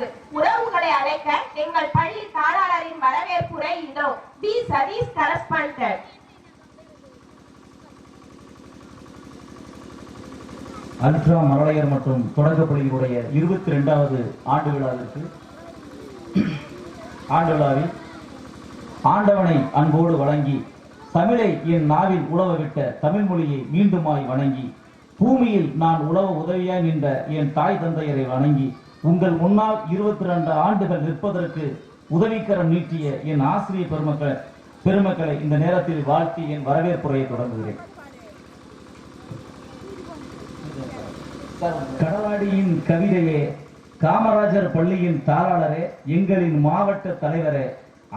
உறவு உறவுகளை அழைக்க எங்கள் பள்ளி தாளாளரின் வரவேற்புரை இதோ. பி சதீஷ் கரஸ்பாண்டன்ட் அல்ட்ரா மரளையர் மற்றும் தொடக்கப்பள்ளியினுடைய இருபத்தி ரெண்டாவது ஆண்டு விழாவிற்கு ஆண்டு விழாவில் ஆண்டவனை அன்போடு வழங்கி தமிழை என் நாவில் உழவ விட்ட தமிழ் மொழியை மீண்டுமாய் வணங்கி பூமியில் நான் உழவ உதவியாய் நின்ற என் தாய் தந்தையரை வணங்கி உங்கள் முன்னால் இருபத்தி ரெண்டு ஆண்டுகள் நிற்பதற்கு உதவிக்கரம் நீட்டிய என் ஆசிரியர் பெருமக்கள் பெருமக்களை இந்த நேரத்தில் வாழ்த்தி என் வரவேற்புரையை தொடங்குகிறேன். கடலாடியின் கவிதையே காமராஜர் பள்ளியின் தாராளரே எங்களின் மாவட்ட தலைவரே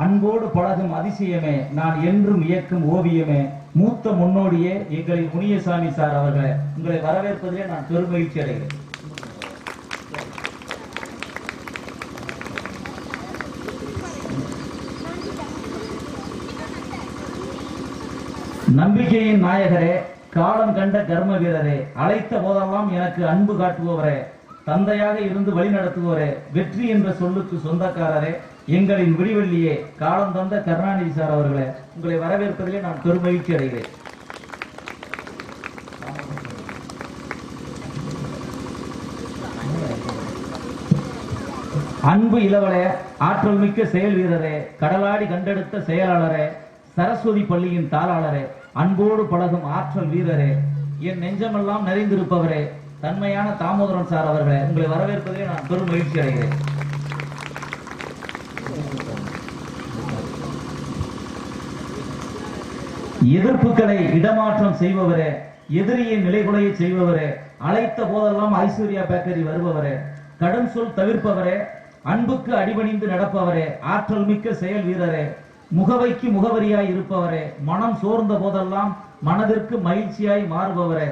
அன்போடு பழகும் அதிசயமே நான் என்றும் இயக்கும் ஓவியமே மூத்த முன்னோடியே எங்களின் முனியசாமி சார் அவர்களே உங்களை வரவேற்பதிலே நான் பெருமகிழ்ச்சி அடைகிறேன். நம்பிக்கையின் நாயகரே காலம் கண்ட கர்ம வீரரே அழைத்த போதெல்லாம் எனக்கு அன்பு காட்டுபவரே தந்தையாக இருந்து வழி நடத்துபவரே வெற்றி என்ற சொல்லுக்கு சொந்தக்காரரே எங்களின் விடிவெள்ளியே காலம் தந்த கருணாநிதி சார் அவர்களே உங்களை வரவேற்பதிலே நான் பெருமகிழ்ச்சி அடைகிறேன். அன்பு இளவலே ஆற்றல் மிக்க செயல் வீரரே கடலாடி கண்டெடுத்த செயலாளரே சரஸ்வதி பள்ளியின் தாளாளரே அன்போடு பழகும் ஆற்றல் வீரரே என் நெஞ்சமெல்லாம் நிறைந்திருப்பவரே தன்மையான தாமோதரன் சார் அவர்களே உங்களை வரவேற்பதிலே நான் பெரும் மகிழ்ச்சி அடைகிறேன். எதிர்ப்புகளை இடமாற்றம் செய்பவரே எதிரியின் நிலைகுலைய செய்பவரே அழைத்த போதெல்லாம் ஐஸ்வர்யா பேக்கரி வருபவரே கடும் சொல் தவிர்ப்பவரே அன்புக்கு அடிபணிந்து நடப்பவரே ஆற்றல் மிக்க செயல் வீரரே முகவைக்கு முகவரியாய் இருப்பவரே மனம் சோர்ந்த போதெல்லாம் மனதிற்கு மகிழ்ச்சியாய் மாறுபவரே.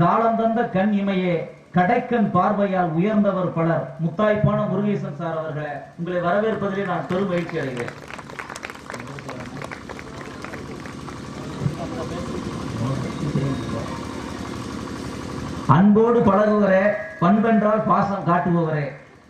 காலம் தந்த கண் இமையே கடைக்கண் பார்வையால் உயர்ந்தவர் பலர். முத்தாய்ப்பான முருகேசன் சார் அவர்களே உங்களை வரவேற்பதிலே நான் பெரும் மகிழ்ச்சி அடைகிறேன். அன்போடு பழகுவரே பண்பென்றால் பாசம் காட்டுபவரே.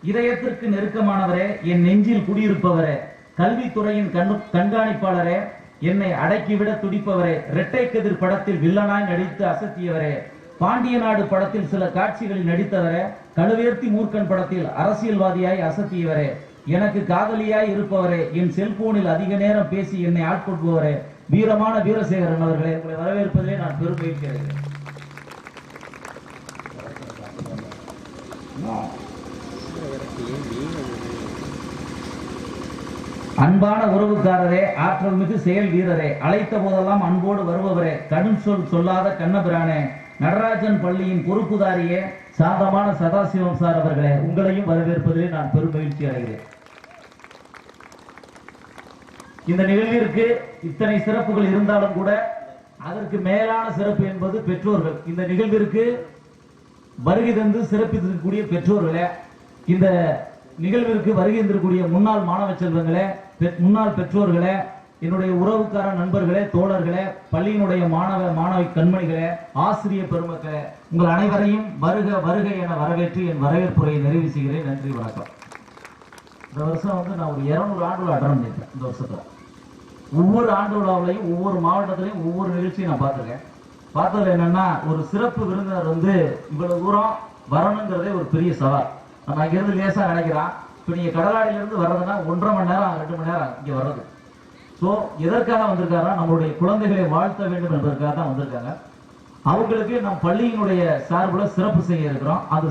இதயத்திற்கு நெருக்கமானவரே என் நெஞ்சில் குடியிருப்பவரே. கல்வித்துறையின் கண் கண்காணிப்பாளரே என்னை அடக்கிவிட துடிப்பவரே இரட்டை கதிர் படத்தில் வில்லனாய் நடித்து அசத்தியவரே பாண்டிய நாடு படத்தில் சில காட்சிகளில் நடித்தவரே கழுவேர்த்தி மூர்க்கன் படத்தில் அரசியல்வாதியாய் அசத்தியவரே எனக்கு காதலியாய் இருப்பவரே என் செல்போனில் அதிக நேரம் பேசி என்னை ஆட்கொள்பவரே வீரமான வீரசேகரன் அவர்களே உங்களை வரவேற்பதிலே நான் பெரும் மகிழ்ச்சி அன்பான உறவுக்காரரே ஆற்றல் மிகு செயல் வீரரே அழைத்த போதெல்லாம் அன்போடு வருபவரே கடும் சொல் சொல்லாத கண்ணபிரானே நடராஜன் பள்ளியின் பொறுப்புதாரியே சாந்தமான சதாசிவம் சார் அவர்களே உங்களையும் வரவேற்பதிலே நான் பெரும் மகிழ்ச்சி அடைகிறேன். இந்த நிகழ்விற்கு இத்தனை சிறப்புகள் இருந்தாலும் கூட அதற்கு மேலான சிறப்பு என்பது பெற்றோர்கள். இந்த நிகழ்விற்கு வருகை தந்து சிறப்பித்திருக்கக்கூடிய பெற்றோர்களே இந்த நிகழ்விற்கு வருகை தந்திருக்கக்கூடிய முன்னாள் மாணவ செல்வங்களே முன்னாள் பெற்றோர்களே என்னுடைய உறவுக்கார நண்பர்களே தோழர்களே பள்ளியினுடைய மாணவ மாணவி கண்மணிகளே ஆசிரியர் பெருமக்களே உங்கள் அனைவரையும் வருக வருக என வரவேற்று என் வரவேற்புரையை நிறைவு செய்கிறேன். நன்றி வணக்கம். இந்த வருஷம் வந்து நான் ஒரு இருநூறு ஆண்டு அட்டன் பண்ணியிருக்கேன் இந்த வருஷத்தில். ஒவ்வொரு ஆண்டு விழாவிலையும் ஒவ்வொரு மாவட்டத்திலையும் ஒவ்வொரு நிகழ்ச்சியும் நான் பார்த்துருக்கேன். பார்த்ததுல என்னன்னா ஒரு சிறப்பு விருந்தினர் வந்து இவ்வளவு தூரம் வரணுங்கிறதே ஒரு பெரிய சவால். நம்ம அங்கிருந்து லேசாக நினைக்கிறான். இப்போ நீங்க கடலாடியில இருந்து வர்றதுன்னா ஒன்றரை மணி நேரம் ரெண்டு மணி நேரம் இங்கே வர்றது. ஸோ எதற்காக வந்திருக்காருன்னா நம்மளுடைய குழந்தைகளை வாழ்த்த வேண்டும் என்பதற்காக தான் வந்திருக்காங்க. அவங்களுக்கு நம் பள்ளியினுடைய சார்புல சிறப்பு செய்ய இருக்கிறோம். அது